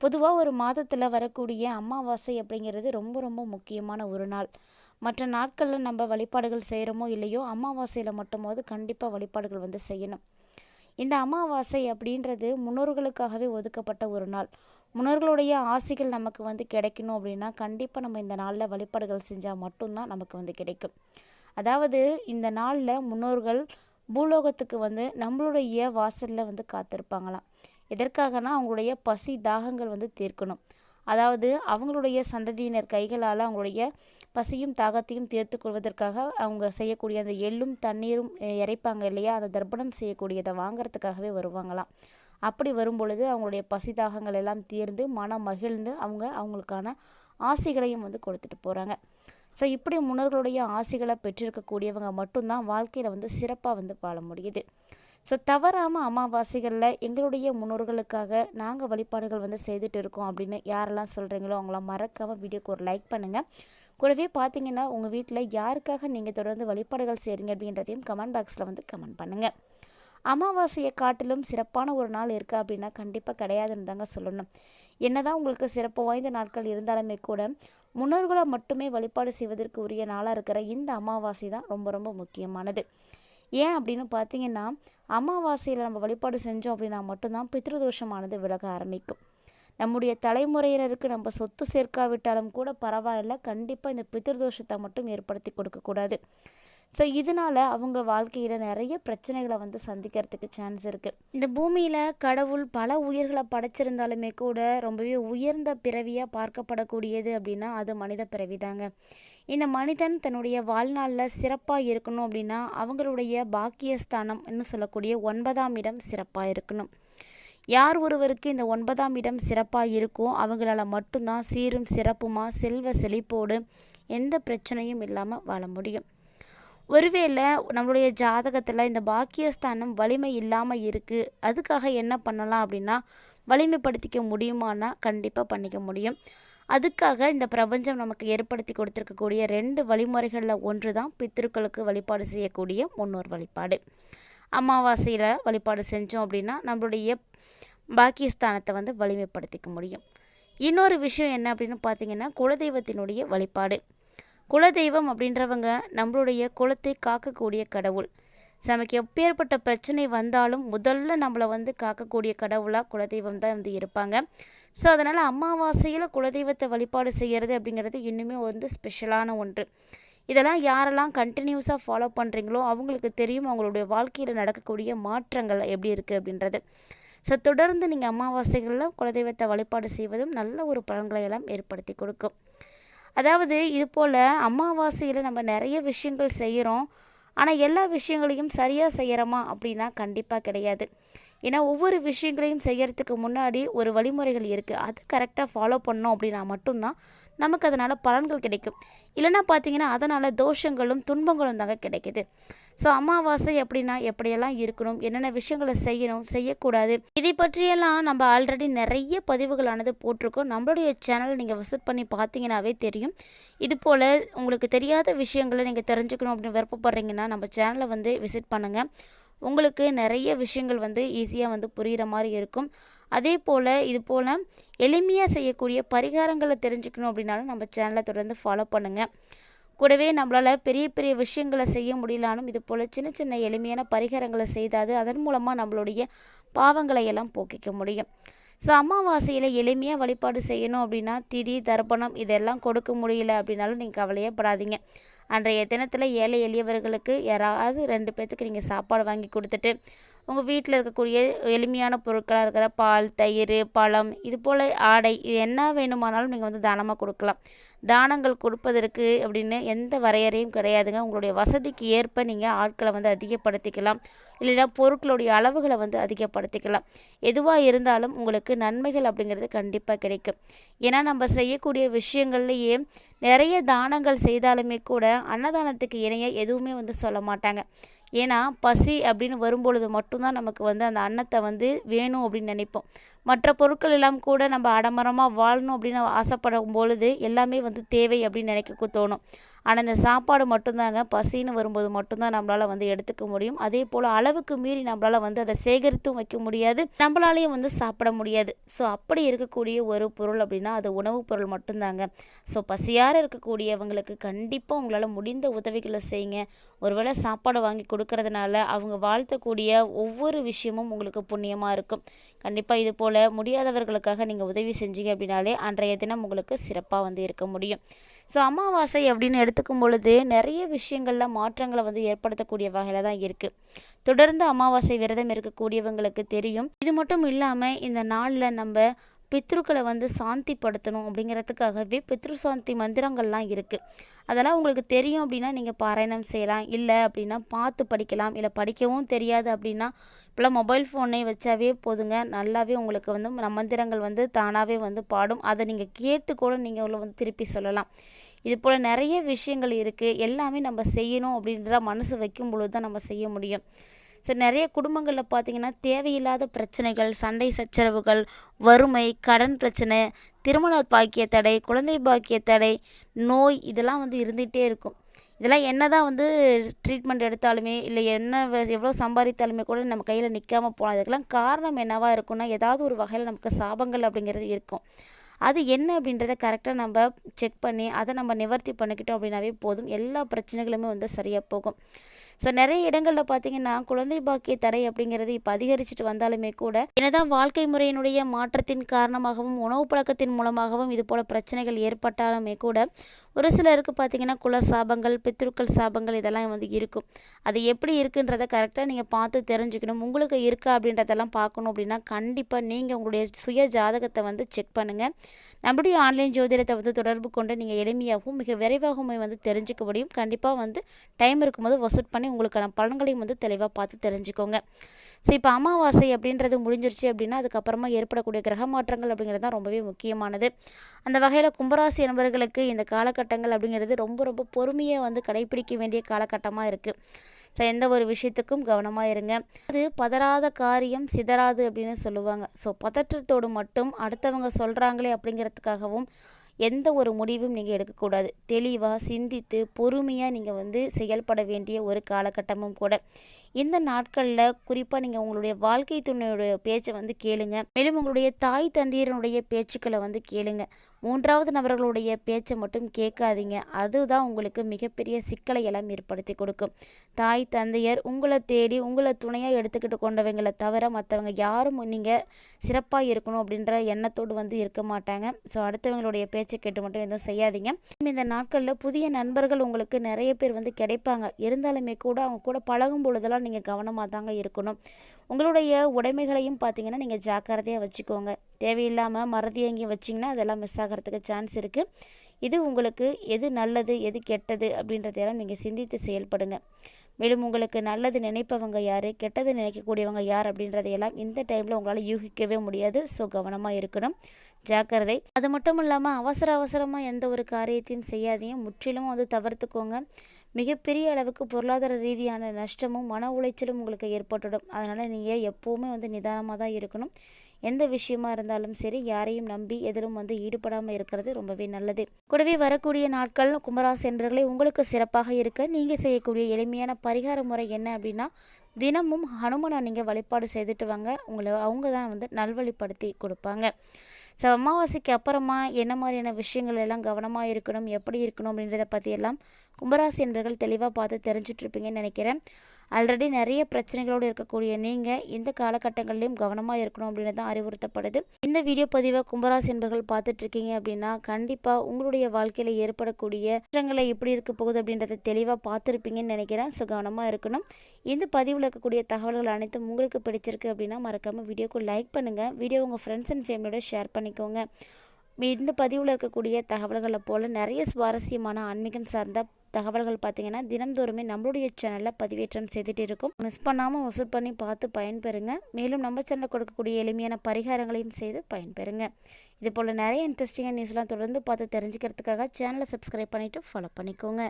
பொதுவாக ஒரு மாதத்தில் வரக்கூடிய அமாவாசை அப்படிங்கிறது ரொம்ப ரொம்ப முக்கியமான ஒரு நாள். மற்ற நாட்களில் நம்ம வழிபாடுகள் செய்கிறோமோ இல்லையோ அமாவாசையில் மட்டுமாவது கண்டிப்பாக வழிபாடுகள் வந்து செய்யணும். இந்த அமாவாசை அப்படின்றது முன்னோர்களுக்காகவே ஒதுக்கப்பட்ட ஒரு நாள். முன்னோர்களுடைய ஆசைகள் நமக்கு வந்து கிடைக்கணும் அப்படின்னா கண்டிப்பாக நம்ம இந்த நாளில் வழிபாடுகள் செஞ்சால் மட்டும்தான் நமக்கு வந்து கிடைக்கும். அதாவது இந்த நாளில் முன்னோர்கள் பூலோகத்துக்கு வந்து நம்மளுடைய வாசலில் வந்து காத்திருப்பாங்களாம். எதற்காகனா அவங்களுடைய பசி தாகங்கள் வந்து தீர்க்கணும். அதாவது அவங்களுடைய சந்ததியினர் கைகளால் அவங்களுடைய பசியும் தாகத்தையும் தீர்த்து கொள்வதற்காக அவங்க செய்யக்கூடிய அந்த எள்ளும் தண்ணீரும் இறைப்பாங்க இல்லையா? அந்த தர்ப்பணம் செய்யக்கூடியதை வாங்குறதுக்காகவே வருவாங்களாம். அப்படி வரும் பொழுது அவங்களுடைய பசி தாகங்கள் எல்லாம் தீர்ந்து மனம் மகிழ்ந்து அவங்க அவங்களுக்கான ஆசைகளையும் வந்து கொடுத்துட்டு போகிறாங்க ஸோ இப்படி முன்னோர்களுடைய ஆசைகளை பெற்றிருக்கக்கூடியவங்க மட்டும்தான் வாழ்க்கையில் வந்து சிறப்பாக வந்து வாழ முடியுது. ஸோ தவறாமல் அமாவாசைகளில் எங்களுடைய முன்னோர்களுக்காக நாங்கள் வழிபாடுகள் வந்து செய்துட்டு இருக்கோம் அப்படின்னு யாரெல்லாம் சொல்கிறீங்களோ அவங்களாம் மறக்காமல் வீடியோக்கு ஒரு லைக் பண்ணுங்கள் கூடவே பார்த்தீங்கன்னா உங்கள் வீட்டில் யாருக்காக நீங்கள் தொடர்ந்து வழிபாடுகள் செய்கிறீங்க அப்படின்றதையும் கமெண்ட் பாக்ஸில் வந்து கமெண்ட் பண்ணுங்கள் அமாவாசையை காட்டிலும் சிறப்பான ஒரு நாள் இருக்கா அப்படின்னா கண்டிப்பாக கிடையாதுன்னு தாங்க சொல்லணும். என்னதான் உங்களுக்கு சிறப்பு வாய்ந்த நாட்கள் இருந்தாலுமே கூட முன்னோர்களை மட்டுமே வழிபாடு செய்வதற்கு உரிய நாளாக இருக்கிற இந்த அமாவாசை தான் ரொம்ப ரொம்ப முக்கியமானது. ஏன் அப்படின்னு பார்த்தீங்கன்னா அமாவாசையில் நம்ம வழிபாடு செஞ்சோம் அப்படின்னா மட்டும்தான் பித்ருதோஷமானது விலக ஆரம்பிக்கும். நம்முடைய தலைமுறையினருக்கு நம்ம சொத்து சேர்க்காவிட்டாலும் கூட பரவாயில்ல கண்டிப்பாக இந்த பித்ருதோஷத்தை மட்டும் ஏற்படுத்தி கொடுக்கக்கூடாது ஸோ இதனால் அவங்க வாழ்க்கையில் நிறைய பிரச்சனைகளை வந்து சந்திக்கிறதுக்கு சான்ஸ் இருக்குது இந்த பூமியில் கடவுள் பல உயிர்களை படைச்சிருந்தாலுமே கூட ரொம்பவே உயர்ந்த பிறவியாக பார்க்கப்படக்கூடியது அப்படின்னா அது மனித பிறவி தாங்க இந்த மனிதன் தன்னுடைய வாழ்நாளில் சிறப்பாக இருக்கணும் அப்படின்னா அவங்களுடைய பாக்கியஸ்தானம் என்று சொல்லக்கூடிய ஒன்பதாம் இடம் சிறப்பாக இருக்கணும். யார் ஒருவருக்கு இந்த ஒன்பதாம் இடம் சிறப்பாக இருக்கோ அவங்களால மட்டும்தான் சீரும் சிறப்புமாக செல்வ செழிப்போடு எந்த பிரச்சனையும் இல்லாமல் வாழ முடியும். ஒருவேளை நம்மளுடைய ஜாதகத்தில் இந்த பாக்கியஸ்தானம் வலிமை இல்லாமல் இருக்குது அதுக்காக என்ன பண்ணலாம் அப்படின்னா வலிமைப்படுத்திக்க முடியுமானா கண்டிப்பாக பண்ணிக்க முடியும். அதுக்காக இந்த பிரபஞ்சம் நமக்கு ஏற்படுத்தி கொடுத்துருக்கக்கூடிய ரெண்டு வழிமுறைகளில் ஒன்று தான் பித்திருக்களுக்கு வழிபாடு செய்யக்கூடிய முன்னோர் வழிபாடு. அமாவாசையில் வழிபாடு செஞ்சோம் அப்படின்னா நம்மளுடைய பாக்கியஸ்தானத்தை வந்து வலிமைப்படுத்திக்க முடியும். இன்னொரு விஷயம் என்ன அப்படின்னு பார்த்தீங்கன்னா குலதெய்வத்தினுடைய வழிபாடு. குலதெய்வம் அப்படின்றவங்க நம்மளுடைய குலத்தை காக்கக்கூடிய கடவுள். நமக்கு எப்பேற்பட்ட பிரச்சனை வந்தாலும் முதல்ல நம்மளை வந்து காக்கக்கூடிய கடவுளாக குலதெய்வம் தான் வந்து இருப்பாங்க. ஸோ அதனால் அமாவாசையில் குலதெய்வத்தை வழிபாடு செய்கிறது அப்படிங்கிறது இன்னுமே வந்து ஸ்பெஷலான ஒன்று. இதெல்லாம் யாரெல்லாம் கண்டினியூஸாக ஃபாலோ பண்ணுறீங்களோ அவங்களுக்கு தெரியும் அவங்களுடைய வாழ்க்கையில் நடக்கக்கூடிய மாற்றங்கள் எப்படி இருக்குது அப்படின்றது. ஸோ தொடர்ந்து நீங்கள் அமாவாசைகளில் குலதெய்வத்தை வழிபாடு செய்வதும் நல்ல ஒரு பலன்களை எல்லாம் ஏற்படுத்தி கொடுக்கும். அதாவது இது போல் அமாவாசையில் நம்ம நிறைய விஷயங்கள் செய்கிறோம் ஆனால் எல்லா விஷயங்களையும் சரியாக செய்கிறோமா அப்படின்னா கண்டிப்பாக கிடையாது. ஏன்னா ஒவ்வொரு விஷயங்களையும் செய்கிறதுக்கு முன்னாடி ஒரு வழிமுறைகள் இருக்குது அது கரெக்டாக ஃபாலோ பண்ணோம் அப்படின்னா மட்டும்தான் நமக்கு அதனால் பலன்கள் கிடைக்கும். இல்லைன்னா பார்த்தீங்கன்னா அதனால் தோஷங்களும் துன்பங்களும் தாங்க கிடைக்குது. ஸோ அமாவாசை எப்படின்னா எப்படியெல்லாம் இருக்கணும் என்னென்ன விஷயங்களை செய்யணும் செய்யக்கூடாது இதை பற்றியெல்லாம் நம்ம ஆல்ரெடி நிறைய பதிவுகளானது போட்டிருக்கோம். நம்மளுடைய சேனலை நீங்கள் விசிட் பண்ணி பார்த்தீங்கன்னாவே தெரியும். இது போல் உங்களுக்கு தெரியாத விஷயங்களை நீங்கள் தெரிஞ்சுக்கணும் அப்படின்னு விருப்பப்படுறீங்கன்னா நம்ம சேனலை வந்து விசிட் பண்ணுங்கள் உங்களுக்கு நிறைய விஷயங்கள் வந்து ஈஸியாக வந்து புரிகிற மாதிரி இருக்கும். அதே போல் இது போல் எளிமையாக செய்யக்கூடிய பரிகாரங்களை தெரிஞ்சுக்கணும் அப்படின்னாலும் நம்ம சேனலை தொடர்ந்து ஃபாலோ பண்ணுங்கள் கூடவே நம்மளால் பெரிய பெரிய விஷயங்களை செய்ய முடியலானும் இது போல் சின்ன சின்ன எளிமையான பரிகாரங்களை செய்தாது அதன் மூலமாக நம்மளுடைய பாவங்களை எல்லாம் போக்கிக்க முடியும். ஸோ அமாவாசையில் எளிமையாக வழிபாடு செய்யணும் அப்படின்னா திதி தர்ப்பணம் இதெல்லாம் கொடுக்க முடியல அப்படின்னாலும் நீங்கள் கவலையே படாதீங்க. அன்றைய தினத்தில் ஏழை எளியவர்களுக்கு யாராவது ரெண்டு பேர்த்துக்கு நீங்கள் சாப்பாடு வாங்கி கொடுத்துட்டு உங்கள் வீட்டில் இருக்கக்கூடிய எளிமையான பொருட்களாக இருக்கிற பால் தயிர் பழம் இது போல் ஆடை இது என்ன வேணுமானாலும் நீங்கள் வந்து தானமாக கொடுக்கலாம். தானங்கள் கொடுப்பதற்கு அப்படின்னு எந்த வரையறையும் கிடையாதுங்க. உங்களுடைய வசதிக்கு ஏற்ப நீங்கள் ஆட்களை வந்து அதிகப்படுத்திக்கலாம். இல்லைன்னா பொருட்களுடைய அளவுகளை வந்து அதிகப்படுத்திக்கலாம். எதுவாக இருந்தாலும் உங்களுக்கு நன்மைகள் அப்படிங்கிறது கண்டிப்பாக கிடைக்கும். ஏன்னா நம்ம செய்யக்கூடிய விஷயங்கள்லையே நிறைய தானங்கள் செய்தாலுமே கூட அன்னதானத்துக்கு இணைய எதுவுமே வந்து சொல்ல மாட்டாங்க. ஏன்னா பசி அப்படின்னு வரும்பொழுது மட்டும்தான் நமக்கு வந்து அந்த அன்னத்தை வந்து வேணும் அப்படின்னு நினைப்போம். மற்ற பொருட்கள் எல்லாம் கூட நம்ம அடம்பரமாக வாழணும் அப்படின்னு ஆசைப்படும் பொழுது எல்லாமே வந்து தேவை அப்படின்னு நினைக்க தோணும். ஆனால் இந்த சாப்பாடு மட்டும்தாங்க பசின்னு வரும்போது மட்டும்தான் நம்மளால் வந்து எடுத்துக்க முடியும். அதே போல் அளவுக்கு மீறி நம்மளால் வந்து அதை சேகரித்தும் வைக்க முடியாது. நம்மளாலேயும் வந்து சாப்பிட முடியாது. ஸோ அப்படி இருக்கக்கூடிய ஒரு பொருள் அப்படின்னா அது உணவுப் பொருள் மட்டும்தாங்க. ஸோ பசியார இருக்கக்கூடியவங்களுக்கு கண்டிப்பாக உங்களால் முடிந்த உதவிகளை செய்யுங்க. ஒருவேளை சாப்பாடு வாங்கி கொடுக்கறதுனால அவங்க வாழ்த்தக்கூடிய ஒவ்வொரு விஷயமும் உங்களுக்கு புண்ணியமாக இருக்கும். கண்டிப்பாக இது போல் முடியாதவர்களுக்காக நீங்கள் உதவி செஞ்சீங்க அப்படின்னாலே அன்றைய தினம் உங்களுக்கு சிறப்பாக வந்து இருக்க முடியும். ஸோ அமாவாசை அப்படின்னு எடுத்து எடுத்துக்கும் பொழுது நிறைய விஷயங்களில் மாற்றங்களை வந்து ஏற்படுத்தக்கூடிய வகையில் தான் இருக்குது தொடர்ந்து அமாவாசை விரதம் இருக்கக்கூடியவங்களுக்கு தெரியும். இது மட்டும் இல்லாமல் இந்த நாளில் நம்ம பித்ருக்களை வந்து சாந்திப்படுத்தணும் அப்படிங்கிறதுக்காகவே பித்ரு சாந்தி மந்திரங்கள்லாம் இருக்குது அதெல்லாம் உங்களுக்கு தெரியும் அப்படின்னா நீங்கள் பாராயணம் செய்யலாம். இல்லை அப்படின்னா பார்த்து படிக்கலாம். இல்லை படிக்கவும் தெரியாது அப்படின்னா இப்போலாம் மொபைல் ஃபோனே வச்சாவே போதுங்க. நல்லாவே உங்களுக்கு வந்து மந்திரங்கள் வந்து தானாகவே வந்து பாடும். அதை நீங்கள் கேட்டு கூட நீங்கள் உள்ள வந்து திருப்பி சொல்லலாம். இது போல் நிறைய விஷயங்கள் இருக்குது எல்லாமே நம்ம செய்யணும் அப்படின்ற மனசு வைக்கும் பொழுது தான் நம்ம செய்ய முடியும். ஸோ நிறைய குடும்பங்களில் பார்த்தீங்கன்னா தேவையில்லாத பிரச்சனைகள் சண்டை சச்சரவுகள் வறுமை கடன் பிரச்சனை திருமண பாக்கிய தடை குழந்தை பாக்கிய தடை நோய் இதெல்லாம் வந்து இருந்துகிட்டே இருக்கும். இதெல்லாம் என்ன தான் வந்து ட்ரீட்மெண்ட் எடுத்தாலுமே இல்லை என்ன எவ்வளோ சம்பாதித்தாலுமே கூட நம்ம கையில் நிற்காமல் போகலாம். இதுக்கெல்லாம் காரணம் என்னவாக இருக்கும்னா ஏதாவது ஒரு வகையில் நமக்கு சாபங்கள் அப்படிங்கிறது இருக்கும். அது என்ன அப்படின்றத கரெக்டாக நம்ம செக் பண்ணி அதை நம்ம நிவர்த்தி பண்ணிக்கிட்டோம் அப்படின்னாவே போதும். எல்லா பிரச்சனைகளுமே வந்து சரியாக போகும். ஸோ நிறைய இடங்களில் பார்த்தீங்கன்னா குழந்தை பாக்கிய தடை அப்படிங்கிறது இப்போ அதிகரிச்சுட்டு வந்தாலுமே கூட என்னதான் வாழ்க்கை முறையினுடைய மாற்றத்தின் காரணமாகவும் உணவு பழக்கத்தின் மூலமாகவும் இது போல பிரச்சனைகள் ஏற்பட்டாலுமே கூட ஒரு சிலருக்கு பார்த்தீங்கன்னா குல சாபங்கள் பித்ருக்கள் சாபங்கள் இதெல்லாம் வந்து இருக்கும். அது எப்படி இருக்குன்றதை கரெக்டாக நீங்கள் பார்த்து தெரிஞ்சுக்கணும். உங்களுக்கு இருக்கா அப்படின்றதெல்லாம் பார்க்கணும் அப்படின்னா கண்டிப்பாக நீங்கள் உங்களுடைய சுய ஜாதகத்தை வந்து செக் பண்ணுங்கள் நம்முடைய ஆன்லைன் ஜோதிடத்தை வந்து தொடர்பு கொண்டு நீங்கள் எளிமையாகவும் மிக விரைவாகவும் வந்து தெரிஞ்சுக்க முடியும். கண்டிப்பாக வந்து டைம் இருக்கும்போது வசூட் பண்ணி உங்களுக்கான பலன்களையும் வந்து தெளிவாக பார்த்து தெரிஞ்சுக்கோங்க. ஸோ இப்போ அமாவாசை அப்படின்றது முடிஞ்சிருச்சு அப்படின்னா அதுக்கப்புறமா ஏற்படக்கூடிய கிரக மாற்றங்கள் அப்படிங்கிறது தான் ரொம்பவே முக்கியமானது. அந்த வகையில் கும்பராசி என்பவர்களுக்கு இந்த காலகட்டங்கள் அப்படிங்கிறது ரொம்ப ரொம்ப பொறுமையை வந்து கடைபிடிக்க வேண்டிய காலகட்டமாக இருக்குது ஸோ எந்த ஒரு விஷயத்துக்கும் கவனமாக இருங்க. அது பதறாத காரியம் சிதறாது அப்படின்னு சொல்லுவாங்க. ஸோ பதற்றத்தோடு மட்டும் அடுத்தவங்க சொல்கிறாங்களே அப்படிங்கிறதுக்காகவும் எந்த ஒரு முடிவும் நீங்கள் எடுக்கக்கூடாது. தெளிவாக சிந்தித்து பொறுமையாக நீங்கள் வந்து செயல்பட வேண்டிய ஒரு காலகட்டமும் கூட. இந்த நாட்களில் குறிப்பாக நீங்கள் உங்களுடைய வாழ்க்கை துணையுடைய பேச்சை வந்து கேளுங்க. மேலும் உங்களுடைய தாய் தந்தையரனுடைய பேச்சுக்களை வந்து கேளுங்க. மூன்றாவது நபர்களுடைய பேச்சை மட்டும் கேட்காதீங்க. அதுதான் உங்களுக்கு மிகப்பெரிய சிக்கலை எல்லாம் ஏற்படுத்தி கொடுக்கும். தாய் தந்தையர் உங்களை தேடி உங்களை துணையாக எடுத்துக்கிட்டு கொண்டவங்களை தவிர மற்றவங்க யாரும் நீங்கள் சிறப்பாக இருக்கணும் அப்படின்ற எண்ணத்தோடு வந்து இருக்க மாட்டாங்க. ஸோ அடுத்தவங்களுடைய பேச்சை கேட்டு மட்டும் எதுவும் செய்யாதீங்க. இந்த நாட்களில் புதிய நண்பர்கள் உங்களுக்கு நிறைய பேர் வந்து கிடைப்பாங்க. இருந்தாலுமே கூட அவங்க கூட பழகும் பொழுதெல்லாம் நீங்கள் கவனமாக தாங்க இருக்கணும். உங்களுடைய உடைமைகளையும் பார்த்தீங்கன்னா நீங்கள் ஜாக்கிரதையாக வச்சுக்கோங்க. தேவையில்லாமல் மறதி எங்கேயும் வச்சிங்கன்னா அதெல்லாம் மிஸ் ஆகிறதுக்கு சான்ஸ் இருக்குது இது உங்களுக்கு எது நல்லது எது கெட்டது அப்படின்றதெல்லாம் நீங்கள் சிந்தித்து செயல்படுங்க. மேலும் உங்களுக்கு நல்லது நினைப்பவங்க யார் கெட்டது நினைக்கக்கூடியவங்க யார் அப்படின்றதையெல்லாம் இந்த டைமில் உங்களால் யூகிக்கவே முடியாது. ஸோ கவனமாக இருக்கணும். ஜாக்கிரதை. அது மட்டும் இல்லாமல் அவசர அவசரமாக எந்த ஒரு காரியத்தையும் செய்யாதையும் முற்றிலும் வந்து தவிர்த்துக்கோங்க. மிகப்பெரிய அளவுக்கு பொருளாதார ரீதியான நஷ்டமும் மன உளைச்சலும் உங்களுக்கு ஏற்பட்டுடும் அதனால் நீங்கள் எப்போவுமே வந்து நிதானமாக தான் இருக்கணும். எந்த விஷயமா இருந்தாலும் சரி யாரையும் நம்பி எதிலும் வந்து ஈடுபடாமல் இருக்கிறது ரொம்பவே நல்லது. கூடவே வரக்கூடிய நாட்கள் கும்பராசி என்பவர்களே உங்களுக்கு சிறப்பாக இருக்க நீங்கள் செய்யக்கூடிய எளிமையான பரிகார முறை என்ன அப்படின்னா தினமும் ஹனுமனை நீங்கள் வழிபாடு செய்துட்டு வாங்க. உங்களை அவங்க தான் வந்து நல்வழிப்படுத்தி கொடுப்பாங்க. ஸோ அமாவாசைக்கு அப்புறமா என்ன மாதிரியான விஷயங்கள் எல்லாம் கவனமாக இருக்கணும் எப்படி இருக்கணும் அப்படின்றத பற்றியெல்லாம் கும்பராசி என்பர்கள் தெளிவாக பார்த்து தெரிஞ்சிட்ருப்பீங்கன்னு நினைக்கிறேன். ஆல்ரெடி நிறைய பிரச்சனைகளோடு இருக்கக்கூடிய நீங்கள் இந்த காலகட்டங்களிலும் கவனமாக இருக்கணும் அப்படின்னு தான் அறிவுறுத்தப்படுது. இந்த வீடியோ பதிவை கும்பராசி என்பர்கள் பார்த்துட்டு இருக்கீங்க அப்படின்னா கண்டிப்பாக உங்களுடைய வாழ்க்கையில் ஏற்படக்கூடிய குற்றங்களை எப்படி இருக்க போகுது அப்படின்றத தெளிவாக பார்த்துருப்பீங்கன்னு நினைக்கிறேன். ஸோ கவனமாக இருக்கணும். இந்த பதிவில் இருக்கக்கூடிய தகவல்கள் அனைத்தும் உங்களுக்கு பிடிச்சிருக்கு அப்படின்னா மறக்காமல் வீடியோக்கு லைக் பண்ணுங்கள் வீடியோ உங்கள் ஃப்ரெண்ட்ஸ் அண்ட் ஃபேமிலியோட ஷேர் பண்ணிக்கோங்க. இந்த பதிவில் இருக்கக்கூடிய தகவல்களை போல் நிறைய சுவாரஸ்யமான ஆன்மீகம் சார்ந்த தகவல்கள் பார்த்தீங்கன்னா தினம்தோறுமே நம்மளுடைய சேனலில் பதிவேற்றம் செய்துட்டு இருக்கும். மிஸ் பண்ணாமல் வசூல் பண்ணி பார்த்து பயன்பெறுங்க. மேலும் நம்ம சேனலில் கொடுக்கக்கூடிய எளிமையான பரிகாரங்களையும் செய்து பயன்பெறுங்க. இது போல் நிறைய இன்ட்ரெஸ்டிங்காக நியூஸ்லாம் தொடர்ந்து பார்த்து தெரிஞ்சுக்கிறதுக்காக சேனலை சப்ஸ்கிரைப் பண்ணிவிட்டு ஃபாலோ பண்ணிக்கோங்க.